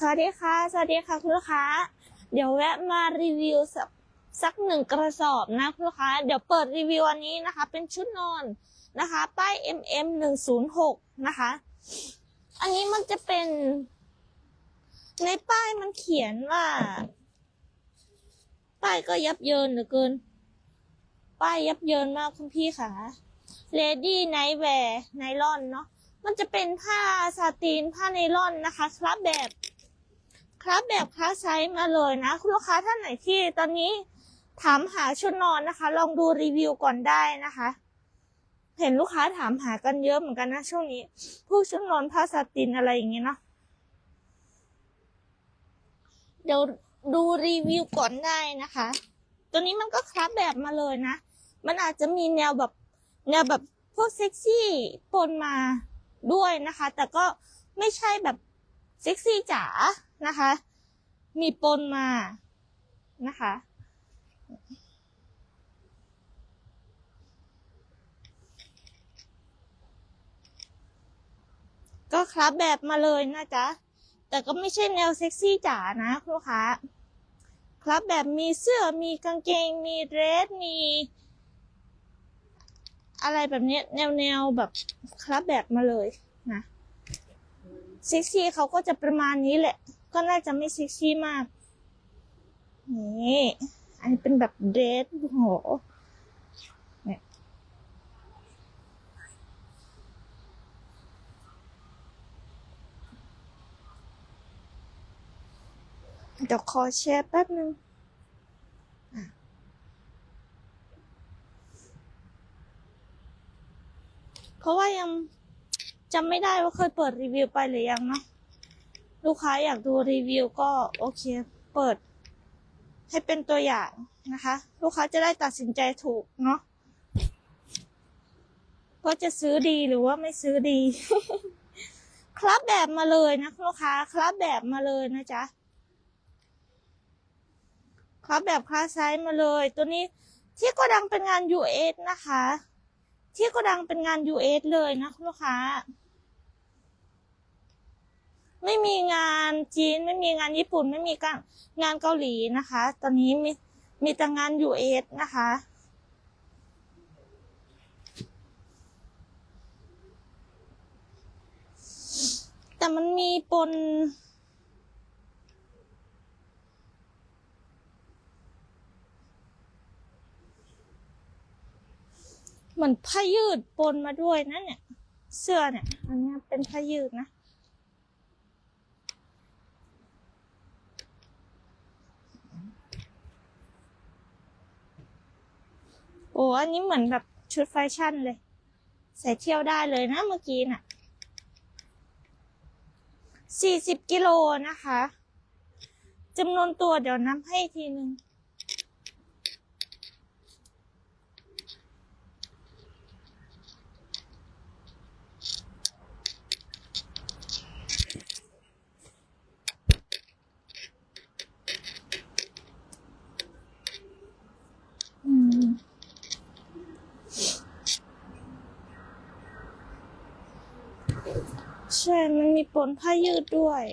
สวัสดีค่ะ สวัสดีค่ะคุณลูกค้า เดี๋ยวแวะมารีวิวสักสักหนึ่งกระสอบนะคุณลูกค้า เดี๋ยวเปิดรีวิวอันนี้นะคะ เป็นชุดนอนนะคะ ป้าย MM หนึ่งศูนย์หกนะคะ อันนี้มันจะเป็น ในป้ายมันเขียนว่า ป้ายก็ยับเยินเหลือเกิน ป้ายยับเยินมากคุณพี่ค่ะ Lady Nightwear ไนลอนเนาะมันจะเป็นผ้าซาตินผ้าไนลอนนะคะ ครับแบบ ครับแบบคลาสไซส์มาเลยนะ คุณลูกค้าท่านไหนที่ตอนนี้ถามหาชุดนอนนะคะ ลองดูรีวิวก่อนได้นะคะ เห็นลูกค้าถามหากันเยอะเหมือนกันนะช่วงนี้พวกชุดนอนผ้าซาตินอะไรอย่างเงี้ยเนาะเดี๋ยวดูรีวิวก่อนได้นะคะ ตัวนี้มันก็คลับแบบมาเลยนะ มันอาจจะมีแนวแบบแนวแบบพวกเซ็กซี่ปนมาด้วยนะคะ แต่ก็ไม่ใช่แบบเซ็กซี่จ๋า นะคะ มีปนมานะคะ ก็คลับแบบมาเลยนะจ๊ะ แต่ก็ไม่ใช่แนวเซ็กซี่จ๋านะคุณลูกค้าครับแบบมีเสื้อมีกางเกง มีเดรสมี อะไรแบบเนี้ยแนวแนวแบบครับแบบมาเลยนะเซ็กซี่เขาก็จะประมาณนี้แหละ ก็น่าจะไม่เซ็กซี่มาก นี่ อันนี้เป็นแบบเดรสโหเนี่ยเดี๋ยวขอแชร์แป๊บนึงเพราะว่ายังจำไม่ได้ว่าเคยเปิดรีวิวไปหรือยังเนาะ ลูกค้าอยากดูรีวิวก็โอเค เปิด ให้เป็นตัวอย่างนะคะ ลูกค้าจะได้ตัดสินใจถูกเนาะว่าจะซื้อดีหรือว่าไม่ซื้อดี ครับแบบมาเลยนะลูกค้า ครับแบบมาเลยนะจ๊ะครับแบบคลาสไซส์มาเลย ตัวนี้ที่ก็ดังเป็นงาน US นะคะ ที่ก็ดังเป็นงาน US เลยนะลูกค้า ไม่มีงานจีน ไม่มีงานญี่ปุ่น ไม่มีการงานเกาหลีนะคะ ตอนนี้มีมีแต่งาน US นะคะแต่มันมีปน เหมือนผ้ายืดปนมาด้วยนะเนี่ย เสื้อเนี่ย อันนี้เป็นผ้ายืดนะ อ้อันนี้เหมือนแบบชุดแฟชั่นเลย ใส่เที่ยวได้เลยนะเมื่อกี้น่ะสี่สิบกิโลนะคะจำนวนตัวเดี๋ยวนับให้ทีหนึ่ง อืมใช่ มันมีปนผ้ายืดด้วย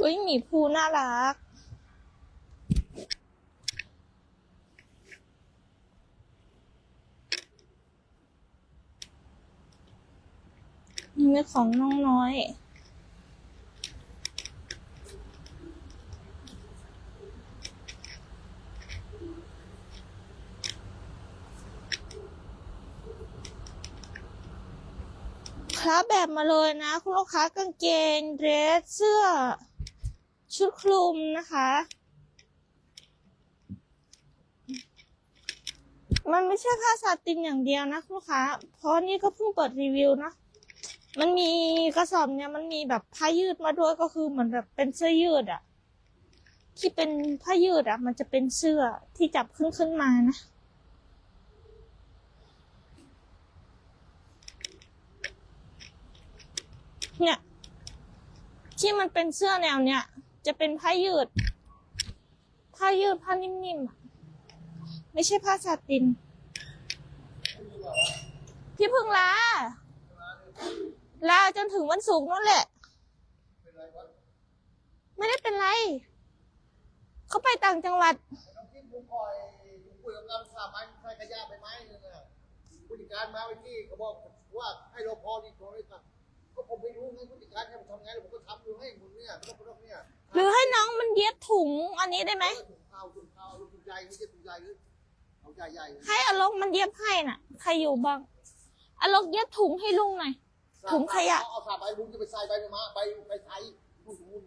อุ้ยหมีภูน่ารัก มี ของน้องน้อย ครับแบบมาเลยนะ คุณลูกค้ากางเกงเดรสเสื้อ ชุดคลุมนะคะมันไม่ใช่ผ้าซาตินอย่างเดียวนะคุณลูกค้า เพราะนี่ก็เพิ่งเปิดรีวิวนะ มันมีกระสอบเนี่ยมันมีแบบผ้ายืดมาด้วยก็คือเหมือนแบบเป็นเสื้อยืดอะที่เป็นผ้ายืดอะมันจะเป็นเสื้อที่จับขึ้นขึ้นมานะเนี่ย ที่มันเป็นเสื้อแนวเนี้ยจะเป็นผ้ายืด ผ้ายืดผ้านิ่มๆอะไม่ใช่ผ้าซาติน พี่พึ่งลา ลาจนถึงวันศุกร์นั่นแหละ ไม่ได้เป็นไร เขาไปต่างจังหวัดน้องทิพย์ผมคอยผมคุยกับการสาบไม้ใส่ขยะไปไหมเนี่ยนะผู้จัดการมาไปที่เขาบอกว่าให้รพอดีโทรเลยครับก็ผมไม่รู้ไงผู้จัดการให้ผมทำไงผมก็ทำอยู่ให้ผมเนี่ยรอบๆเนี่ยหรือให้น้องมันเย็บถุงอันนี้ได้ไหมถุงข้าวถุงข้าวถุงใหญ่ไม่ใช่ถุงใหญ่หรือเอาใหญ่ใหญ่ให้อลกมันเย็บให้น่ะ ใครอยู่บ้างอลกเย็บถุงให้ลุงหน่อย ถุงขยะ เอาสาบใบลุงจะไปใส่ใบไม้ใบใบไทยลูกมุน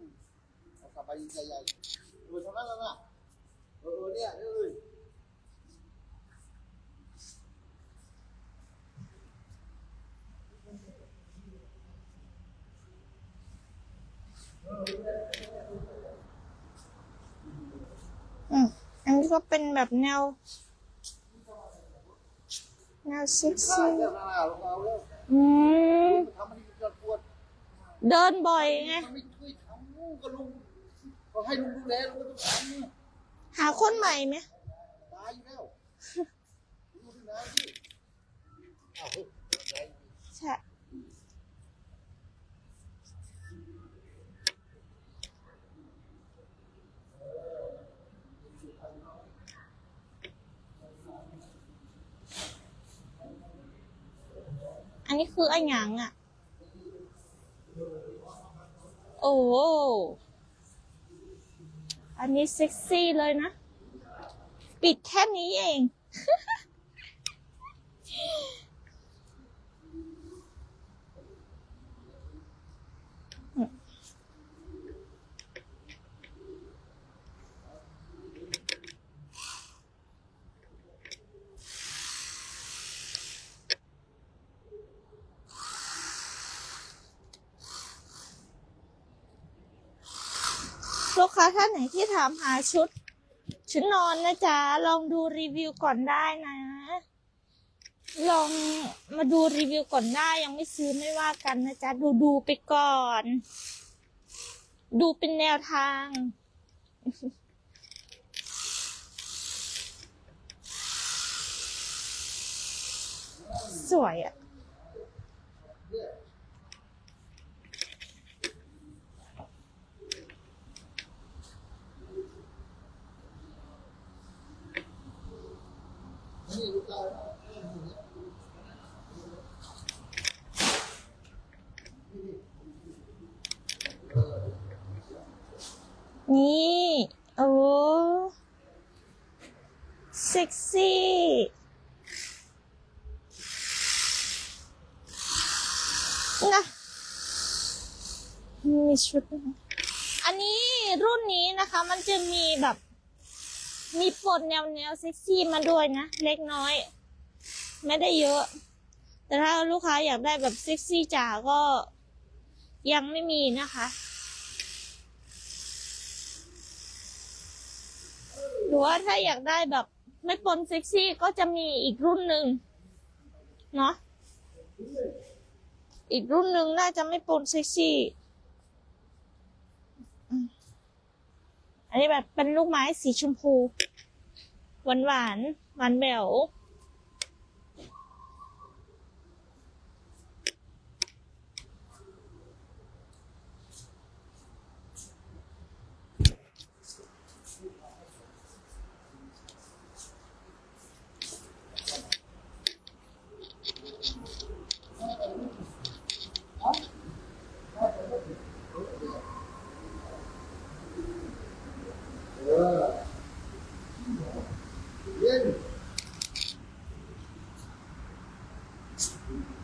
เอาสาบใบใหญ่ๆเออเท่านั้นแล้วนะเออเนี่ยเอออืมอันนี้ก็เป็นแบบแนว แนวเซ็กข้าซี่เรื่องอะไรเราเอาแล้วอืม ทำมันจะปวดเดินบ่อยไงมันไม่ช่วยทำก็ลุงก็ให้ลุงดูแลลุงก็ต้องทำเนี่ยหาคนใหม่ไหมตายอยู่แล้วดูที่ไหนที่อ้าวเฮ้ยไหนใช่ คืออันยังอะ โอ้อันนี้เซ็กซี่เลยนะ ปิดแค่นี้เอง ลูกค้าท่านไหนที่ถามหาชุด ชุดนอนนะจ๊ะ ลองดูรีวิวก่อนได้นะ ลองมาดูรีวิวก่อนได้ยังไม่ซื้อไม่ว่ากันนะจ๊ะ ดูดูไปก่อน ดูเป็นแนวทางสวยอะ นี่ โอ้เซ็กซี่ นะมีชุด อันนี้รุ่นนี้นะคะมันจะมีแบบ มีปนแนวแนวเซ็กซี่มาด้วยนะ เล็กน้อย ไม่ได้เยอะ แต่ถ้าลูกค้าอยากได้แบบเซ็กซี่จ๋าก็ยังไม่มีนะคะ หรือว่าถ้าอยากได้แบบไม่ปนเซ็กซี่ก็จะมีอีกรุ่นหนึ่งเนาะอีกรุ่นหนึ่งน่าจะไม่ปนเซ็กซี่อืม อันนี้แบบเป็นลูกไม้สีชมพู หวานหวานหวานแหว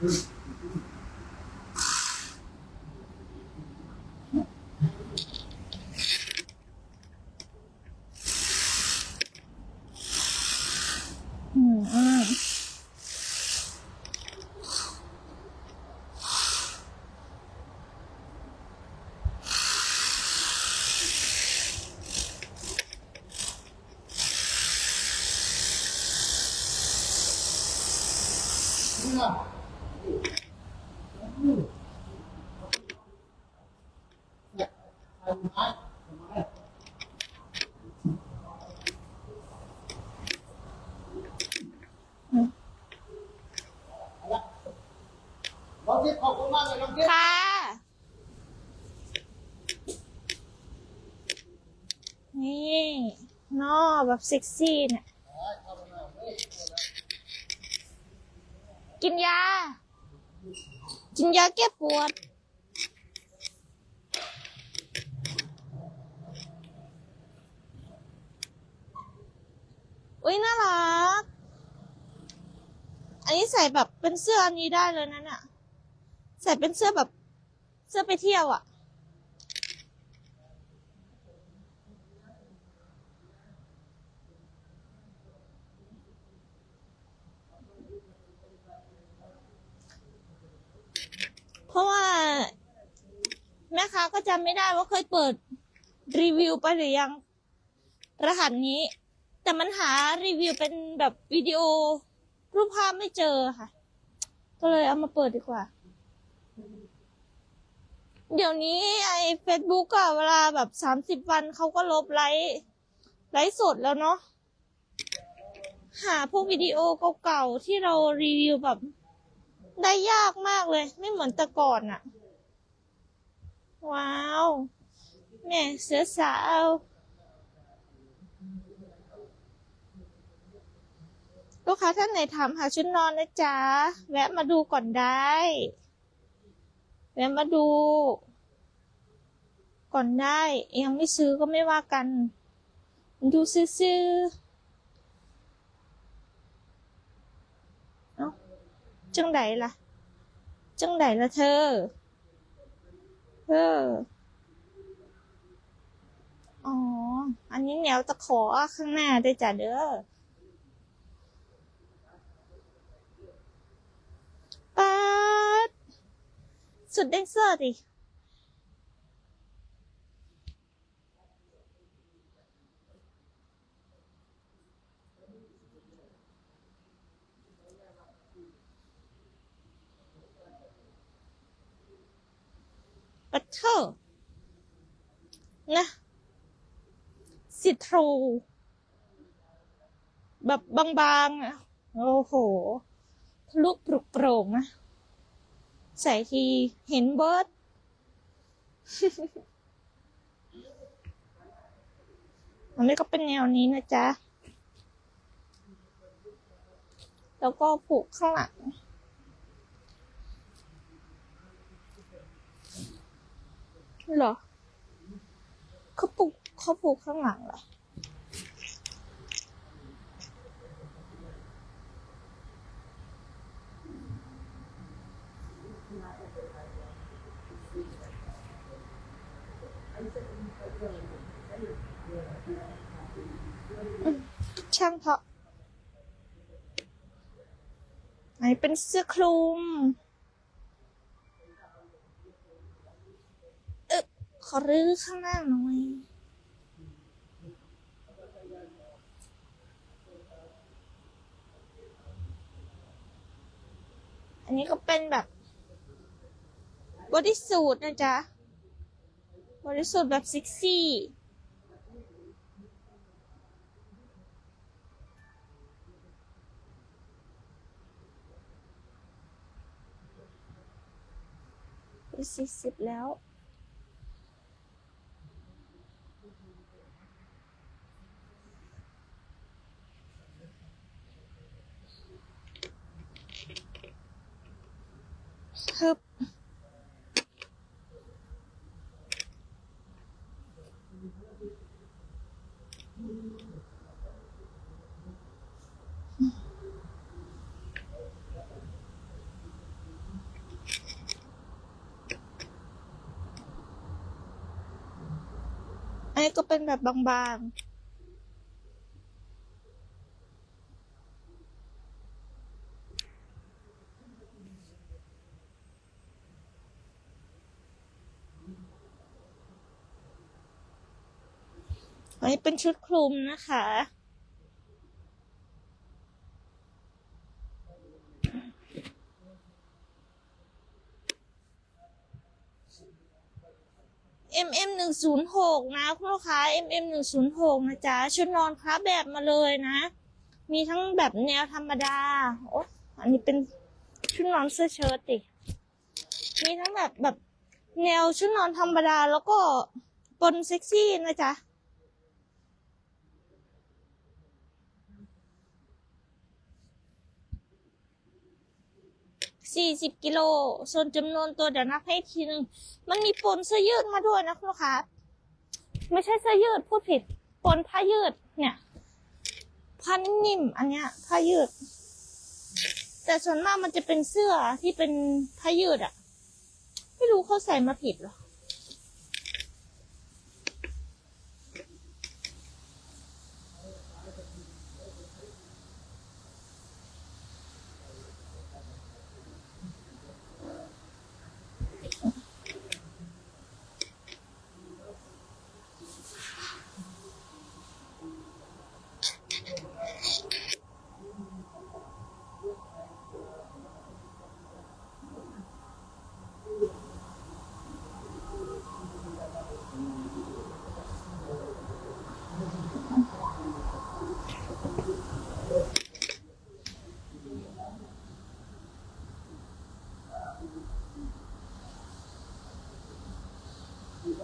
this แบบเซ็กซี่เนี่ย กินยา กินยาแก้ปวด อุ้ยน่ารัก อันนี้ใส่แบบเป็นเสื้ออันนี้ได้เลยนะเนี่ยใส่เป็นเสื้อแบบเสื้อไปเที่ยวอะ่ เพราะว่าแม่ค้าก็จำไม่ได้ว่าเคยเปิดรีวิวไปหรือยัง รหัสนี้ แต่มันหารีวิวเป็นแบบวิดีโอ รูปภาพไม่เจอค่ะ ก็เลยเอามาเปิดดีกว่า เดี๋ยวนี้ไอ้เฟซบุ๊กอะเวลาแบบสามสิบวันเขาก็ลบไลฟ์ไลฟ์สดแล้วเนาะหาพวกวิดีโอเก่าๆที่เรารีวิวแบบ ได้ยากมากเลย ไม่เหมือนแต่ก่อนอะว้าว แม่เสือสาวลูกค้าท่านไหนถามหาชุดนอนนะจ๊ะ แวะมาดูก่อนได้ แวะมาดู ก่อนได้ ยังไม่ซื้อก็ไม่ว่ากัน ดูซื้อๆเอ้า จังไดล่ะ จังไดล่ะเธอ เออ อ๋อ อันนี้แนวตะขอข้างหน้าได้จ้ะเด้อป๊าดสุดเด้งเซอร์ดิ เตอร์นะสิทรู แบบบางๆอะโอ้โหทะลุปลุกโปร่งนะใส่ทีเห็นเบิร์ดอันนี้ก็เป็นแนวนี้นะจ๊ะ แล้วก็ผูกข้างหลัง หรอเขาผูกเขาผูกข้างหลังเหรอช่างเถอะอันนี้เป็นเสื้อคลุม เอ๊ะขอรื้อข้างหน้าหน่อย อันนี้ก็เป็นแบบบอดี้สูทนะจ๊ะบอดี้สูทแบบซ็กซี่เป็นสี่สิบแล้ว ก็เป็นแบบบางๆอันนี้เป็นชุดคลุมนะคะ MM หนึ่งศูนย์หกนะคุณลูกค้า MM หนึ่งศูนย์หกนะจ๊ะชุดนอนคราบแบบมาเลยนะ มีทั้งแบบแนวธรรมดาโอ้อันนี้เป็นชุดนอนเสื้อเชิ้ตติมีทั้งแบบแบบแนวชุดนอนธรรมดาแล้วก็ปนเซ็กซี่นะจ๊ะ สี่สิบกิโล ส่วนจำนวนตัวเดี๋ยวนับให้ทีหนึ่งมันมีปนเสื้อยืดมาด้วยนะคุณลูกค้า ไม่ใช่เสื้อยืดพูดผิด ปนผ้ายืดเนี่ยผ้านิ่มๆอันเนี้ยผ้ายืด แต่ส่วนมากมันจะเป็นเสื้อที่เป็นผ้ายืดอะไม่รู้เขาใส่มาผิดหรอ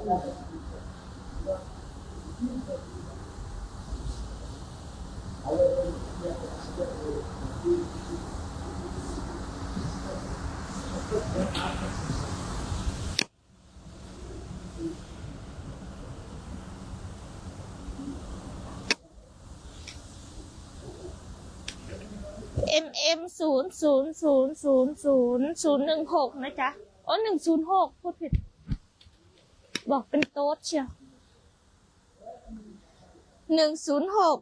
M M ศูนย์ศูนย์ศูนย์ศูนย์ศูนย์ศูนย์หนึ่งหกนะจ๊ะโอ้หนึ่งศูนย์หกพูดผิด บอกเป็นโต๊ดเชียวหนึ่งศูนย์หก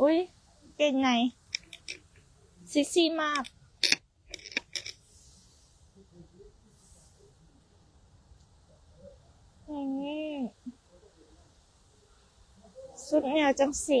อุ้ยเก่งไงซิกซี่มาก อย่างนี้สุดแนวจังสิ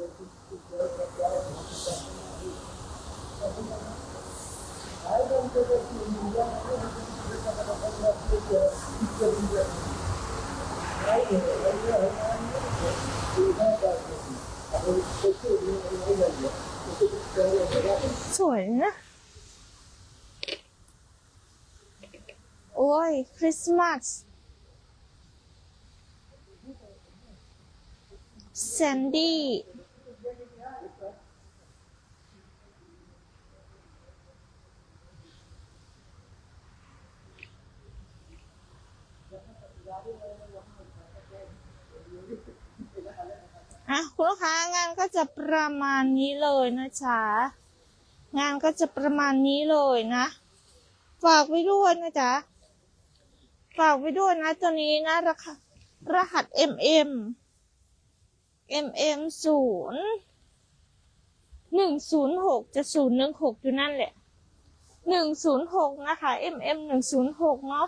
สวยนะ โอ้ย คริสต์มาสแซนดี้ อะคุณลูกค้างานก็จะประมาณนี้เลยนะจ๊ะงานก็จะประมาณนี้เลยนะฝากไว้ด้วยนะจ๊ะฝากไว้ด้วยนะตัวนี้นะราคารหัส MM MM ศูนย์หนึ่งศูนย์หกจะศูนย์หนึ่งหกอยู่นั่นแหละหนึ่งศูนย์หกนะคะ MM หนึ่งศูนย์หกเนาะ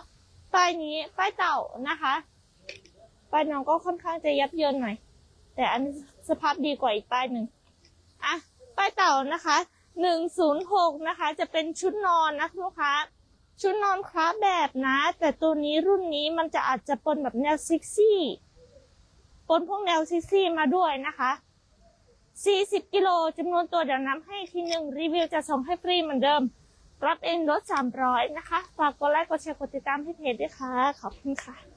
ป้ายนี้ป้ายเต่านะคะป้ายน้องก็ค่อนข้างจะยับเยินหน่อย แต่อันสภาพดีกว่าอีกป้ายหนึ่งอะป้ายเต่านะคะหนึ่งศูนย์หกนะคะ จะเป็นชุดนอนนะลูกค้าชุดนอนคราฟแบบนะ แต่ตัวนี้รุ่นนี้มันจะอาจจะปนแบบแนวซิกซี่ปนพวกแนวซิกซี่มาด้วยนะคะ40กิโลจำนวนตัวเดี๋ยวน้ำให้ทีหนึ่งรีวิวจะส่งให้ฟรีเหมือนเดิม รับเองลด300นะคะ ฝากกดไลค์กดแชร์กดติดตามที่เพจด้วยค่ะ ขอบคุณค่ะ